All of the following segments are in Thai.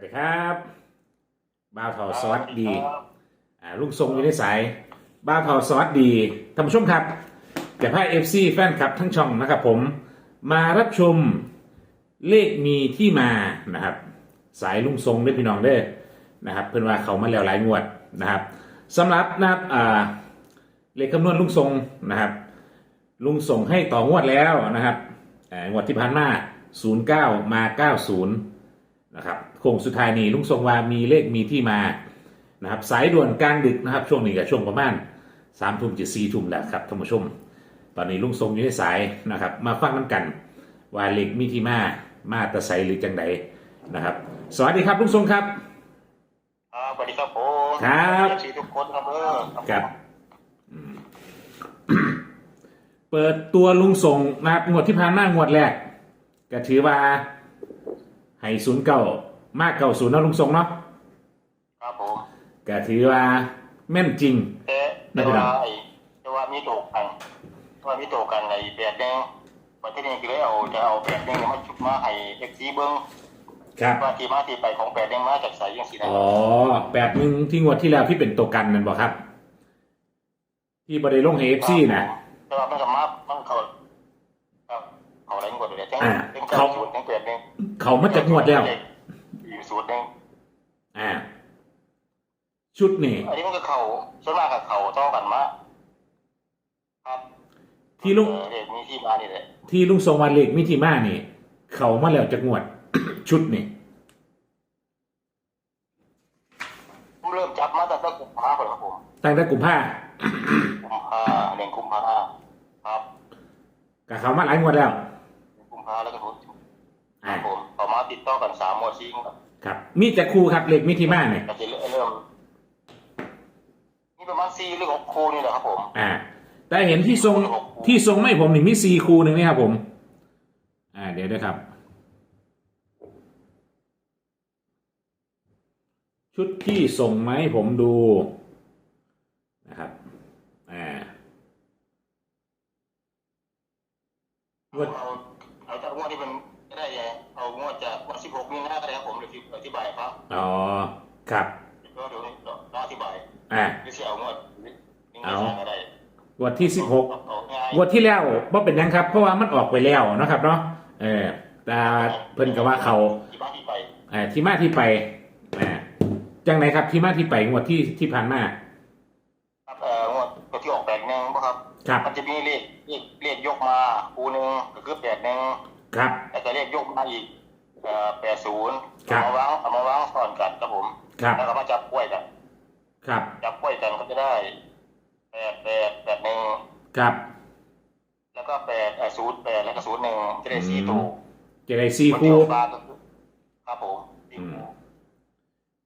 วัสดีครับบ้าวเทาสวัสดี อ่าลุงทรงอยู่ในสายบ้าวเทาสวัสดีท่านผู้ชมครับแต่พาเอฟซีแฟนคลับทั้งช่องนะครับผมมารับชมเลขมีที่มานะครับ สายลุงทรงด้วยพี่น้องเด้อนะครับ เพื่อนว่าเขามาแล้วหลายงวดนะครับสำหรับนะครับอ่าเลขคำนวณลุงทรงนะครับ ลุงส่งให้ต่องวดแล้วนะครับอ่างวดที่ผ่านมา09 มา 90 นะครับ โค้งสุดท้ายนี้ลุงทรงว่ามีเลขมีที่มานะครับสายด่วนกลางดึกนะครับ ช่วงนี้กับช่วงประมาณสามทุ่มถึงสี่ทุ่มแล้วครับท่านผู้ชม ตอนนี้ลุงทรงอยู่ในสายนะครับ มาฟังน้ำกันว่าเลขมีที่มามาแตะไซหรือจังใดนะครับ สวัสดีครับลุงทรงครับครับสวัสดีครับผมครับชีทุกคนครับเออครับอืมเปิดตัวลุงส่งนะครับงวดที่ผ่านมางวดแรกก็ถือว่าให้ศูนย์เก่า มากเก่าศูนย์เนาะลุงส่งเนาะครับผมก็ถือว่าแม่นจริง แต่ไม่แต่เป็นไรว่าไอ้แต่ว่ามีโตกันว่ามีโตกันในแบบแดงวันที่นี้คือเอาจะเอาแบบแดงมาชุบมาให้เอ็กซีเบิ้งครับว่าที่มาที่ไปของแบบแดงมาจากสายยังสีนะอ๋อแบบหนึ่งที่งวดที่แล้วที่เป็นตัวกันนั่นบอกครับ ที่บริลงเฮฟซี่นะแต่ว่ามันก็มามันเขาครับเขาอะไรกว่าเลยทั้งอ่าทั้งเขาศูนย์ทั้งแบบแดงเขามาจากงวดแล้ว อยู่ศูนย์หนึ่ง อ่า ชุดนี่อันนี้มันก็เขาส่วนมากกับเขาต่อกันมาครับที่ลุงเออเด็กมีที่มานี่แหละที่ลุงทรงวันเลขมิถิมานี่ เขามาแล้วจากงวด ชุดนี่ผมเริ่มจับมาตั้งแต่กุมภาพันธ์ครับผมตั้งแต่กุมภากุมภาเดือนกุมภาครับกับเขามาหลายงวดแล้วกุมภาแล้วก็ทุกคอ่ารับผมต่อมาติดต่อกันสามหมวดซิงครับครับ มีจากครูครับเลขมิถิมาเนี่ย ก็จะเริ่มนี่ ประมาณสี่หรือหกคู่นี่แหละครับผม อ่า แต่เห็นที่ทรงที่ทรงไม่ผมนี่มีสี่ครูหนึ่งนี่ครับผม อ่า เดี๋ยวด้วยครับ ชุดที่ส่งมาให้ผมดูนะครับอ่าเอาเอาเอาจากงวดที่มันไม่ได้ไงเอางวดจากวันสิบหกนี่นะก็ได้ครับผมเดี๋ยวอธิบายครับ อ๋อ ครับ ก็เดี๋ยวเราอธิบาย อ่าหรือจะเอางวดนี่เอาก็ได้งวดที่สิบหกเอาง่ายงวดที่แล้วว่าเป็นหยังครับ เพราะว่ามันออกไปแล้วนะครับเนาะเออแต่เพิ่นก็ว่าเขาที่บ้านที่ไปอ่าที่มาที่ไปอ่าจังไหนครับที่มาที่ไปงวดที่ที่ผ่านมาครับเอ่องวดตัวที่ออกแปดหนึ่งป่ะครับครับมันจะมีเลขเลขเลขยกมาคูหนึ่งก็คือแปดหนึ่งครับแล้วก็เลขยกมาอีกเอ่อแปดศูนย์ครับเอามาวางเอามาวางซ้อนกันครับผมครับแล้วก็มาจับกล้วยกัน ครับจับกล้วยกันก็จะได้แปดแปดแปดหนึ่งครับแล้วก็แปดเอ่อศูนย์แปดแล้วก็ศูนย์หนึ่งจะได้สี่ตัวเจไดซีนคูที่ออกมาก็คือครับผมสี่อืมคู่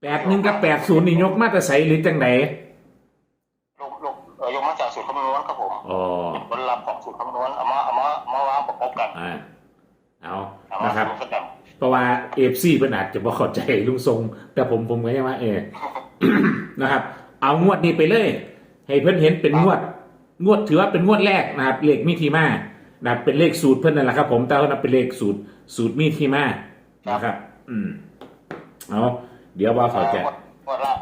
แปดหนึ่งกับแปดศูนย์นี่ยกมาแต่ใสหรือจังไหนลงลงเอ่อยกมาจากสูตรคำนวณครับผมอ๋อผลลัพธ์ของสูตรคำนวณเอามาเอามาเอามาวางประกอบกันอ่าเอาเอามานะครับสรุปกันเพราะว่าเอฟซีเพิ่นอาจจะบ่เข้าใจลุงทรง แต่ผมผมก็ยังว่าเออ นะครับ เอางวดนี้ไปเลย ให้เพิ่นเห็นเป็นงวด งวดถือว่าเป็นงวดแรกนะครับ เลขมีที่มานะครับเป็นเลขสูตรเพิ่นนั่นแหละครับ ผมแต่ว่านับเป็นเลขสูตร สูตรมีที่มานะครับ อืมเอาเดี๋ยวว่าเข้าใจงวดงวดละ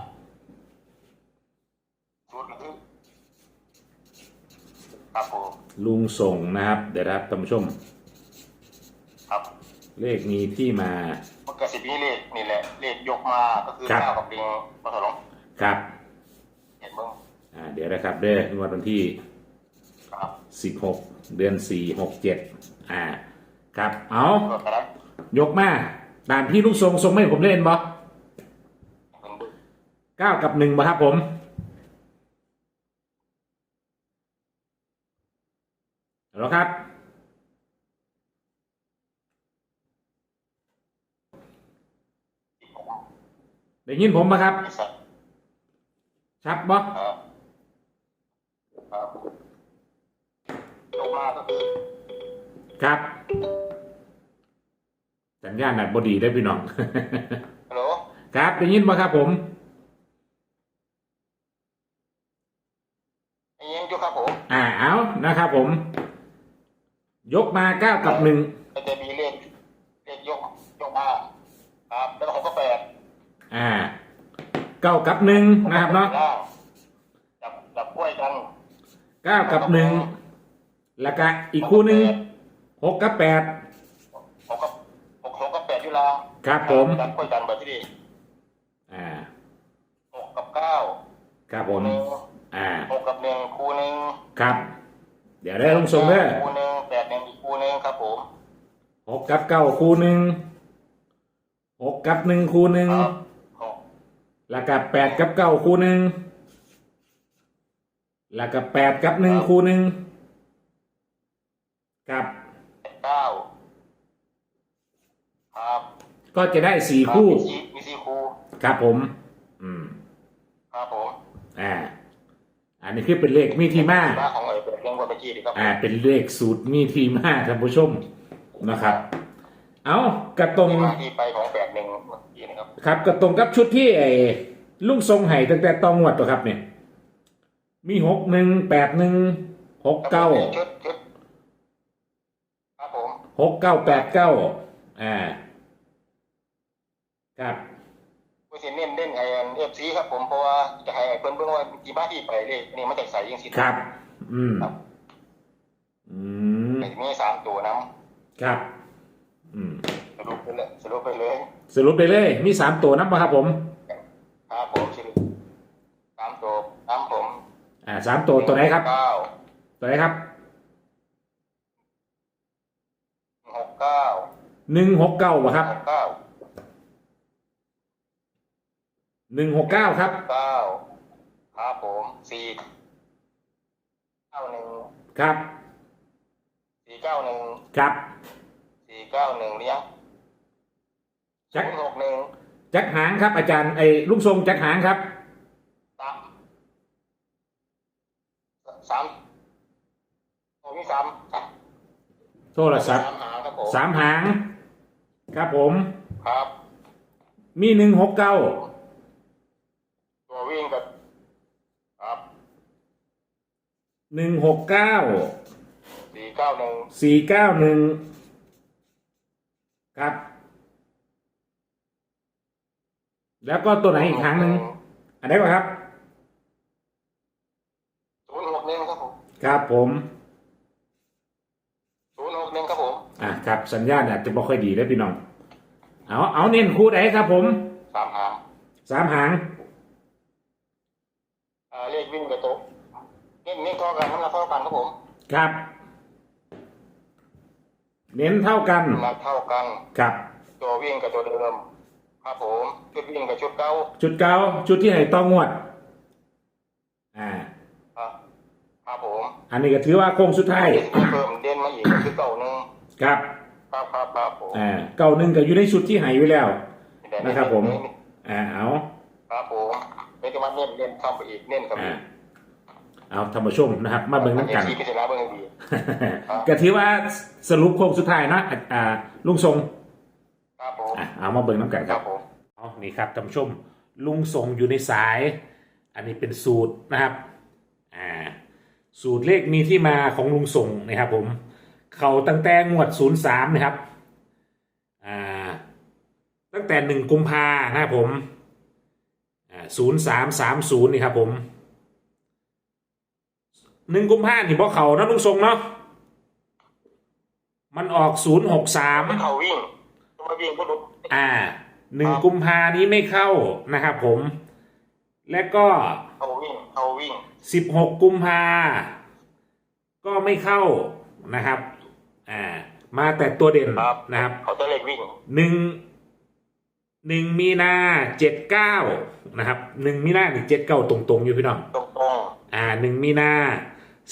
สูตรก็คือครับผมลุงส่งนะครับ เดี๋ยวนะครับท่านผู้ชม ครับ เลขมีที่มา มันก็สิบนี้เลขนี่แหละเลขยกมาก็คือครับ เก้ากับลิงมาถลงครับ เห็นบ้างอ่า เดี๋ยวนะครับ เด้องวดวันที่ ครับสิบหกเดือนสี่หกเจ็ดอ่า ครับ เอาก็กระนั้นยกมาตามที่ลุงทรงทรงไม่ผมเล่นบอเบิ่งเบิ่งเก้ากับหนึ่งบ่ครับผม แล้วครับ ได้ยินผมไหมครับไอ้สัตว์ชัดบ่ครับครับยกมาก็คือครับ สัญญาณนัดบดีได้อพี่น้อง ฮัลโหลครับ ได้ยินบ่ครับผมไอ้ยังอยู่ครับผม อ่าเอานะครับผม ยกมาเก้ากับหนึ่งก็จะมีเล ขเลขยกยกมาครับแล้วก็หกก็แปดเก้ากับหนึ่งนะครับเนาะล่างจับจับกล้วยกันเก้ากับหนึ่งแล้วก็อีกคู่หนึ่งหกกับแปดหกกับหกหกกับแปดอยู่ล่างครับผมจับกล้วยกันแบบที่ดีอ่าหกกับเก้าครับผมหนึ่งอ่าหกกับหนึ่งคู่หนึ่งครับ เดี๋ยวได้ลงทรงเด้อคู่หนึ่งแปดหนึ่งอีกคู่หนึ่งครับผมหกกับเก้าคู่หนึ่งหกกับหนึ่งคู่หนึ่งครับหก แล้วก็แปดกับเก้าคู่หนึ่งแล้วก็แปดกับหนึ่งคู่หนึ่งครับเก้าครับก็จะได้สี่คู่ มีสี่มีสี่คู่ ครับผม อืม ครับผม อ่า อันนี้คือเป็นเลขมีที่มาบ้าของไอ้เปิดเรื่องวันเมื่อกี้ดีครับอ่า เป็นเลขสูตรมีที่มาท่านผู้ชมนะครับ เอากระตรง ที่มาที่ไปของแปด ครับครับกระตรงกับชุดที่ไอ้ลุงทรงไห้ตั้งแต่ตองวดตัวครับเนี่ย มีหกหนึ่งแปดหนึ่งหกเก้าชุดชุดครับผมหกเก้าแปดเก้าอ่า ครับผู้สิเน้นเน้นไอ้เอฟซีครับผมเพราะว่าจะให้เพิ่นเบิ่งว่าที่มาที่ไปเลยนี่มันจากใส่ยังสิครับ อืมครับอืมมีสามตัวน้ครับ อืมำสรุปไปเลยสรุปไปเลย สรุปไปเลยมีสามตัวนับมาครับผมครับผมสรุปสามตัวน้ำผมอ่าสามตัวตัวไหนครับเก้าตัวไหนครับหกเก้าหนึ่งหกเก้าป่ะครับหกเก้าหนึ่งหกเก้าครับเก้าครับผมสี่เก้าหนึ่งครับสี่เก้าหนึ่งครับสี่เก้าหนึ่งเลี้ยง จักศูนย์หกหนึ่งจักหางครับ อาจารย์ไอ้ลุงทรงจักหางครับสามสามโอ้มีสามโทรศัพท์สามหางครับผมสามหาง ครับผม ครับ มีหนึ่งหกเก้าตัววิ่งกับครับหนึ่งหกเก้าสี่เก้าหนึ่งสี่เก้าหนึ่งครับ แล้วก็ตัวไหนอีกครั้งหนึ่งอันไหนวะครับศูนย์หกหนึ่งครับผมครับผมศูนย์หกหนึ่งครับผมอะครับสัญญาณอาจจะไม่ค่อยดีได้อพี่น้องเอาเอาเน้นคู่ไหนครับผมสามหางสามหางอ่าเลขวิ่งกับโต๊ะเน้นเน้นเท่ากันน้ำหนักเท่ากันครับผมครับ เน้นเท่ากันน้ำหนักเท่ากันครับ ตัววิ่งกับตัวเดิม ครับผมชุดวิ่งกับชุดเก้าจุดเก้าชุดที่ไหนต้องงวด อ่า ครับครับผมอันนี้ก็ถือว่าโค้งสุดท้าย เพิ่มเด่นมาอีกคือเก้าหนึ่งครับ ครับครับครับผมอ่าเก้าหนึ่งก็อยู่ในชุดที่หายอยู่แล้ว นะครับผม อ่า เอาครับผมเป็นจังหวัดเน้นเน้นเข้าไปอีกเน้นกับอ่า อีกเอาท่านผู้ชมนะครับ มาเบิ่งน้ำกัน เอฟซีพิจารณาเบิ่งให้ดี ครับ ก็ถือว่าสรุปโค้งสุดท้ายเนาะอ่าอ่าลุงทรง ครับผมอะเอามาเบิ่งน้ำกันคครัรับบผมอ๋อนี่ครับท่านผู้ชมลุงทรงอยู่ในสาย อันนี้เป็นสูตรนะครับอ่าสูตรเลขมีที่มาของลุงทรงนะครับผม เขาตั้งแต่งวด 03นะครับอ่าตั้งแต่หนึ่งกุมภานะครับผมอ่า0330นี่ครับผมหนึ่งกุมภานี่บอกเขานะลุงทรงเนาะมันออก 063 เขาวิ่ง ตัววิ่งก็ลุกอ่าหนึ่งกุมภานี้ไม่เข้านะครับผม และก็เขาวิ่งเขาวิ่งสิบหกกุมภาก็ไม่เข้านะครับ อ่า มาแต่ตัวเด่นนะครับเขาจะเล็กวิ่งหนึ่งหนึ่งมีนาเจ็ดเก้านะครับหนึ่งมีนาหนึ่งเจ็ดเก้าตรงๆอยู่พี่น้องตรงตรงอ่าหนึ่งมีนา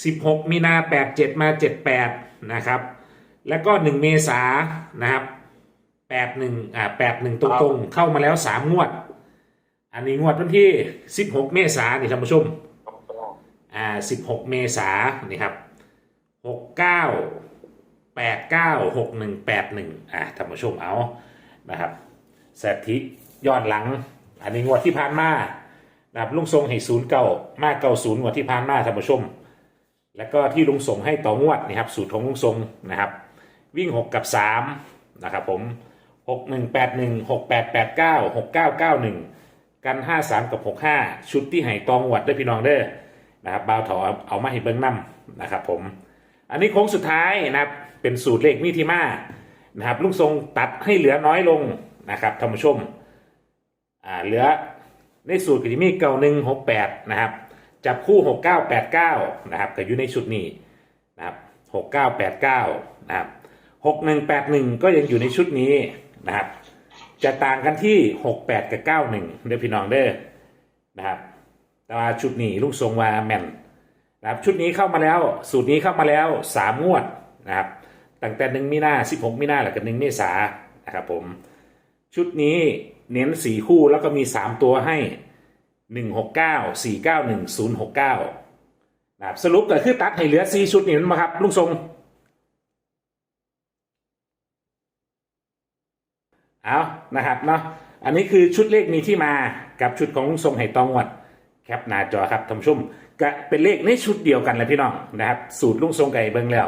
สิบหกมีนาแปดเจ็ดมาเจ็ดแปดนะครับ แล้วก็หนึ่งเมษานะครับ แปดหนึ่งอ่าแปดหนึ่งตรงๆ เข้ามาแล้วสามงวด อันนี้งวดวันที่สิบหกเมษานี่ท่านผู้ชมอ่าสิบหกเมษานี่ครับหกเก้าแปดเก้าหกหนึ่งแปดหนึ่งอ่าท่านผู้ชมเอานะครับสถิย้อนหลัง อันนี้งวดที่ผ่านมานะครับลุงทรงให้ศูนย์เก้ามาเก้าศูนย์งวดที่ผ่านมาท่านผู้ชม แล้วก็ที่ลุงส่งให้ต่องวดนะครับสูตรของลุงทรงนะครับ วิ่ง6กับ3นะครับผม 6 1 8 1 6 8 8 9 6 9 9 1กัน53กับ65ชุดที่ให้ตองหวัดได้พี่น้องเด้อนะครับบ่าวถอเอาเอามาให้เบิ้งนํนะครับผม อันนี้โค้งสุดท้ายนะครับเป็นสูตรเลขมิทิมานะครับลุงทรงตัดให้เหลือน้อยลงนะครับท่านผู้ชมอ่าเหลือในสูตรก็จะมีเก้าหนึ่งหกแปดนะครับจับคู่หกเก้าแปดเก้านะครับก็อยู่ในชุดนี้นะครับหกเก้าแปดเก้านะครับหกหนึ่งแปดหนึ่งก็ยังอยู่ในชุดนี้ นะครับ จะต่างกันที่หกแปดกับเก้าหนึ่งเด้อพี่น้องเด้อนะครับ แต่ว่าชุดนี้ลุงทรงว่าแมนนะครับชุดนี้เข้ามาแล้ว สูตรนี้เข้ามาแล้วสามงวดนะครับตั้งแต่หนึ่งมีนาสิบหกมีนาแล้วก็หนึ่งเมษานะครับผมชุดนี้เน้นสี่คู่แล้วก็มีสามตัวให้หนึ่งหกเก้าสี่เก้าหนึ่งศูนย์หกเก้านะครับสรุปก็คือตัดให้เหลือสี่ชุดนี่มาครับลุงทรง เอานะครับเนาะอันนี้คือชุดเลขมีที่มากับชุดของลุงทรงไหตองวัดแคปหน้าจอครับท่านผู้ชมก็เป็นเลขในชุดเดียวกันเลยพี่น้องนะครับ สูตรลุงทรงไก่เบิ้งแล้ว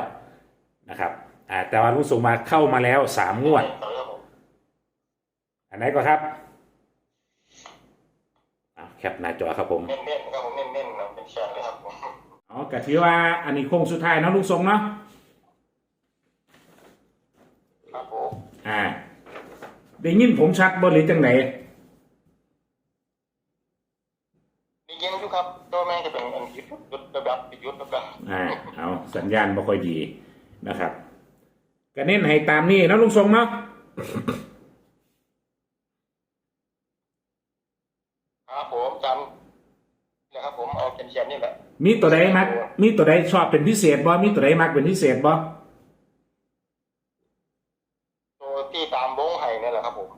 นะครับอ่าแต่ว่าลุงทรงมาเข้ามาแล้วสามงวดครับผมอันไหนก็ครับอ่าแคปหน้าจอครับผมเน้นๆครับผมเน้นๆนะเป็นแชร์เลยครับผมอ๋อกะถือว่าอันนี้โค้งสุดท้ายเนาะลุงทรงเนาะครับผมอ่า ได้ยินผมชัดบ่หรือจังไหนนี่ยิงอยู่ครับตัวแม่จะเป็นอันยุดยุดระดับยุดระดับอ่าเอาสัญญาณบ่ค่อยดีนะครับก็เน้นให้ตามนี้เนาะลุงทรงเนาะครับผมจำนะครับผมเอาเป็นแชร์นี่แหละมีตัวใดมักมีตัวใดชอบเป็นพิเศษบ่มีตัวใดมักเป็นพิเศษบ่ตัว ที่ตามวงไห้นี่แหละครับผม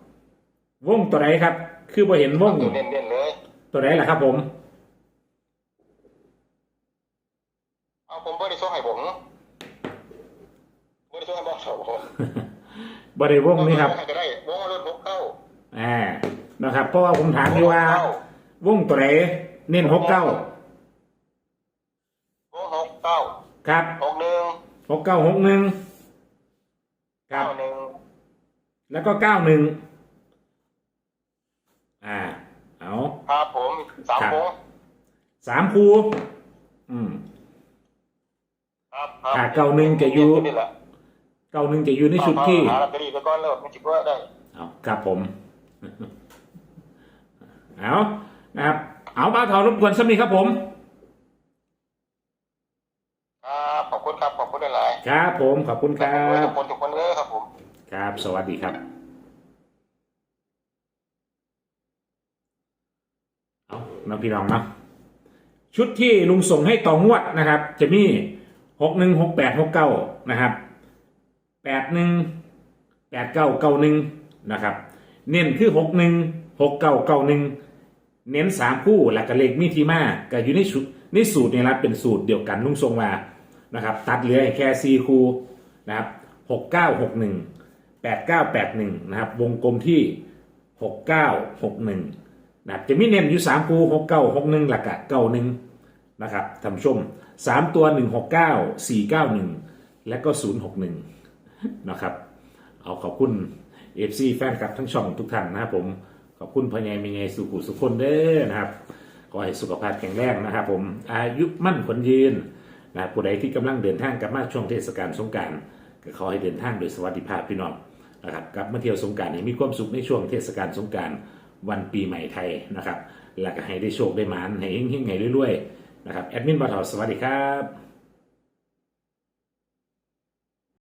วงตัวใดครับ คือบ่เห็นวงตัวเน้นๆเลย ตัวใดล่ะครับผม เอาผมบริสุทธิ์ให้ผมบริสุทธิ์ให้บอกสาวผมบ่ได้วงนี่ครับก็ได้วงรถหกเข้าอ่านะครับ เพราะว่าผมถามอยู่ว่าวงตัวไหนเน้นหกเก้าวงหกเก้าครับหกหนึ่งหกเก้าหกหนึ่งครัเก้าบหนึ่ง แล้วก็เก้าหนึ่งอ่า เอาครับผมสามครับวงสามคูอืมครับอ่าเก้าหนึ่งจะอยู่นี่แหละเก้าหนึ่งจะอยู่ในชุดที่หาลอตเตอรี่ไปก่อนแล้วมันจิบว่าได้เอาครับผม เอานะครับเอาบ้าเถารบกวนสักนิดครับผมครับขอบคุณครับขอบคุณหลายครับผมขอบคุณๆครัทุบกคนทุกคนเลยครับผมครับ สวัสดีครับเอาน้องพี่น้องเนาะชุดที่ลุงส่งให้ต่องวดนะครับ จะมีหกหนึ่งหกแปดหกเก้านะครับแปดหนึ่งแปดเก้าเก้าหนึ่งนะครับ เน้นคือหกหนึ่งหกเก้าเก้าหนึ่งเน้นสามคู่หลักกะเลขมีทีมาก็อยู่ในชุดในสูตรนี่ละเป็นสูตรเดียวกันลุงทรงมานะครับ ตัดเหลือแค่สี่คู่นะครับหกเก้าหกหนึ่ง แปดเก้าแปดหนึ่งนะครับ วงกลมที่หกเก้าหกหนึ่งนะครับ จะมีเน้นอยู่สามคู่หกเก้าหกหนึ่งหลักกะเก้าหนึ่งนะครับท่านชมสามตัวหนึ่งหกเก้าสี่เก้าหนึ่งและก็ศูนย์หกหนึ่งนะครับ เอาขอบคุณเอฟซีแฟนคลับทั้งช่องทุกท่านนะครับผม ขอบคุณพญายมีไงสุขุสุขคนเด้อนะครับ ขอให้สุขภาพแข็งแรงนะครับผม อายุมั่นขวัญยืนนะผู้ใดที่กำลังเดินทางกลับมาช่วงเทศกาลสงกรารก็ขอให้เดินทางโดยสวัสดิภาพพี่น้อง นะครับกลับมาเที่ยวสงกรารให้มีความสุขในช่วงเทศกาลสงกรารวันปีใหม่ไทยนะครับ และก็ให้ได้โชคได้หมานให้เฮงๆให้รวยๆนะครับแอดมินบาทอสวัสดีครับ